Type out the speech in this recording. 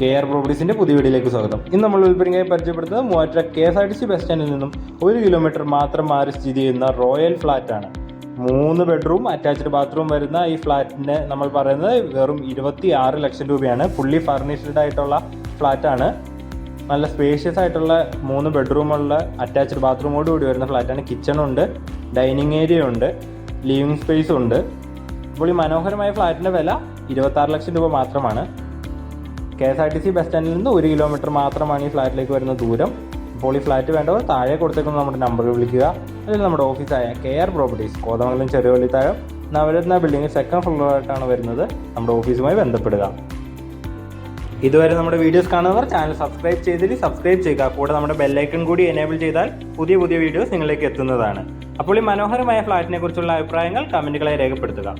K R പ്രോപ്പർട്ടീസിന്റെ പുതിയ വീഡിയോയിലേക്ക് സ്വാഗതം. ഇന്ന് നമ്മൾ വിൽപ്പനയ്ക്കായി പരിചയപ്പെടുത്തുന്നത് Muvattupuzha K S R T C bus സ്റ്റാൻഡിൽ നിന്നും ഒരു കിലോമീറ്റർ മാത്രം മാറി സ്ഥിതി ചെയ്യുന്ന റോയൽ ഫ്ലാറ്റ് ആണ് മൂന്ന് ബെഡ്റൂം അറ്റാച്ച്ഡ് ബാത്റൂം വരുന്ന ഈ ഫ്ലാറ്റിന്റെ നമ്മൾ പറയുന്നത് വെറും ഇരുപത്തി ആറ് ലക്ഷം രൂപയാണ്. ഫുള്ളി ഫർണിഷ്ഡ് ആയിട്ടുള്ള ഫ്ലാറ്റ് ആണ് നല്ല സ്പേഷ്യസ് ആയിട്ടുള്ള മൂന്ന് ബെഡ്റൂമുള്ള അറ്റാച്ച്ഡ് ബാത്റൂമോട് കൂടി വരുന്ന ഫ്ലാറ്റാണ്. കിച്ചണുണ്ട് ഡൈനിങ് ഏരിയ ഉണ്ട് ലിവിങ് സ്പേസ് ഉണ്ട്. അപ്പോൾ ഈ മനോഹരമായ ഫ്ലാറ്റിന്റെ വില ഇരുപത്തി ലക്ഷം രൂപ മാത്രമാണ്. K S R T C bus സ്റ്റാൻഡിൽ നിന്ന് ഒരു കിലോമീറ്റർ മാത്രമാണ് ഈ ഫ്ലാറ്റിലേക്ക് വരുന്ന ദൂരം. അപ്പോൾ ഈ ഫ്ലാറ്റ് വേണ്ടവർ താഴെ കൊടുത്തേക്കുന്ന നമ്മുടെ നമ്പറിൽ വിളിക്കുക. അല്ലെങ്കിൽ നമ്മുടെ ഓഫീസായ K R properties Kothamangalam Cheriyavalli താഴെ നവരത്ന ബിൽഡിംഗ് സെക്കൻഡ് ഫ്ലോറായിട്ടാണ് വരുന്നത്. നമ്മുടെ ഓഫീസുമായി ബന്ധപ്പെടുക. ഇതുവരെ നമ്മുടെ വീഡിയോസ് കാണുന്നവർ ചാനൽ സബ്സ്ക്രൈബ് ചെയ്തിട്ട് സബ്സ്ക്രൈബ് ചെയ്യുക. കൂടെ നമ്മുടെ ബെല്ലൈക്കൺ കൂടി എനേബിൾ ചെയ്താൽ പുതിയ പുതിയ വീഡിയോസ് നിങ്ങളിലേക്ക് എത്തുന്നതാണ്. അപ്പോൾ ഈ മനോഹരമായ ഫ്ലാറ്റിനെ കുറിച്ചുള്ള അഭിപ്രായങ്ങൾ കമന്റുകളായി രേഖപ്പെടുത്തുക.